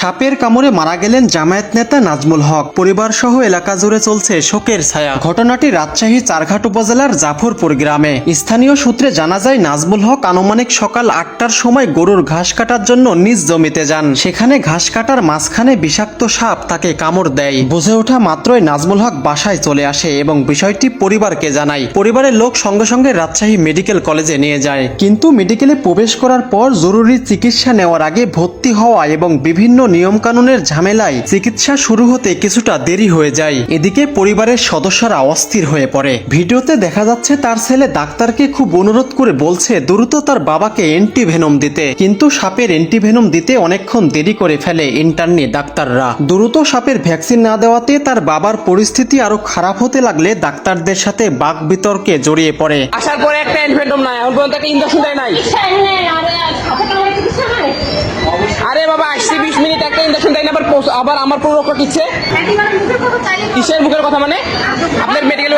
সাপের কামড়ে মারা গেলেন জামায়াত নেতা নাজমুল হক। পরিবার সহ এলাকা জুড়ে চলছে শোকের ছায়া। ঘটনাটি রাজশাহী, চারঘাট উপজেলার জাফরপুর গ্রামে। স্থানীয় সূত্রে জানা যায়, নাজমুল হক আনুমানিক সকাল আটটার সময় গরুর ঘাস কাটার জন্য নিজ জমিতে যান। সেখানে ঘাস কাটার মাঝখানে বিষাক্ত সাপ তাকে কামড় দেয়। বুঝে ওঠা মাত্রই নাজমুল হক বাসায় চলে আসে এবং বিষয়টি পরিবারকে জানায়। পরিবারের লোক সঙ্গে সঙ্গে রাজশাহী মেডিকেল কলেজে নিয়ে যায়। কিন্তু মেডিকেলে প্রবেশ করার পর জরুরি চিকিৎসা নেওয়ার আগে ভর্তি হওয়া এবং বিভিন্ন নিয়মকানুনের ঝামেলায় চিকিৎসা শুরু হতে কিছুটা দেরি হয়ে যায়। এদিকে পরিবারের সদস্যরা অস্থির হয়ে পড়ে। ভিডিওতে দেখা যাচ্ছে তার ছেলে ডাক্তারকে খুব অনুরোধ করে বলছে দ্রুত তার বাবাকে অ্যান্টিভেনম দিতে। কিন্তু সাপের অ্যান্টিভেনম দিতে অনেকক্ষণ দেরি করে ফেলে ইন্টারনি ডাক্তাররা। দ্রুত সাপের ভ্যাকসিন না দেওয়াতে তার বাবার পরিস্থিতি আরও খারাপ হতে লাগলে ডাক্তারদের সাথে বাক বিতর্কে জড়িয়ে পড়ে। আসার পরে একটা ইনফেন্টম নাই এখন পর্যন্ত একটা ইঞ্জেকশন দেয় নাই আরে বাবা আসছি। মিনিট একটা ইঞ্জেকশন দেয় না আবার আবার আমার পুরো রক্ত কিচ্ছে কিসের মুখের কথা মানে? আপনার মেডিকেল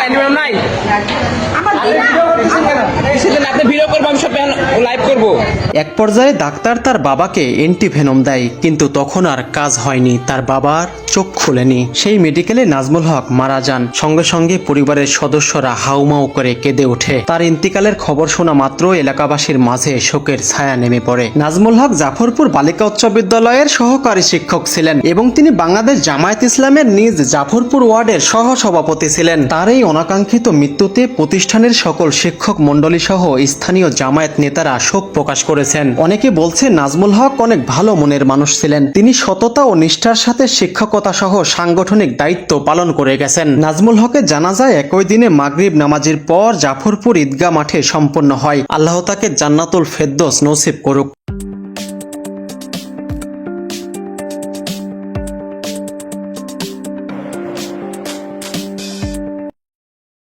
এক পর্যায়ে ডাক্তার তার বাবাকে অ্যান্টিভেনম দেয় কিন্তু তখন আর কাজ হয়নি। তার বাবার চোখ খুলেনি। সেই মেডিকেলে নাজমুল হক মারা যান। সঙ্গে সঙ্গে পরিবারের সদস্যরা হাউমাউ করে কেঁদে ওঠে। তার ইন্তিকালের খবর শোনা মাত্র এলাকাবাসীর মাঝে শোকের ছায়া নেমে পড়ে। নাজমুল হক জাফরপুর বালিকা উচ্চ বিদ্যালয়ের সহকারী শিক্ষক ছিলেন এবং তিনি বাংলাদেশ জামায়াত ইসলামের নিজ জাফরপুর ওয়ার্ডের সহ সভাপতি ছিলেন। তার এই অনাকাঙ্ক্ষিত মৃত্যুতে প্রতিষ্ঠানের সকল শিক্ষক মণ্ডলী সহ স্থানীয় জামায়াত নেতারা শোক প্রকাশ করেছেন। অনেকে বলছে নাজমুল হক অনেক ভালো মনের মানুষ ছিলেন। তিনি সততা ও নিষ্ঠার সাথে শিক্ষকতা সহ সাংগঠনিক দায়িত্ব পালন করে গেছেন। নাজমুল হকের জানাজায় একই দিনে মাগরিব নামাজের পর জাফরপুর ঈদগাহ মাঠে সম্পন্ন হয়। আল্লাহ তাকে জান্নাতুল ফেদ্দোস নসিব করুক।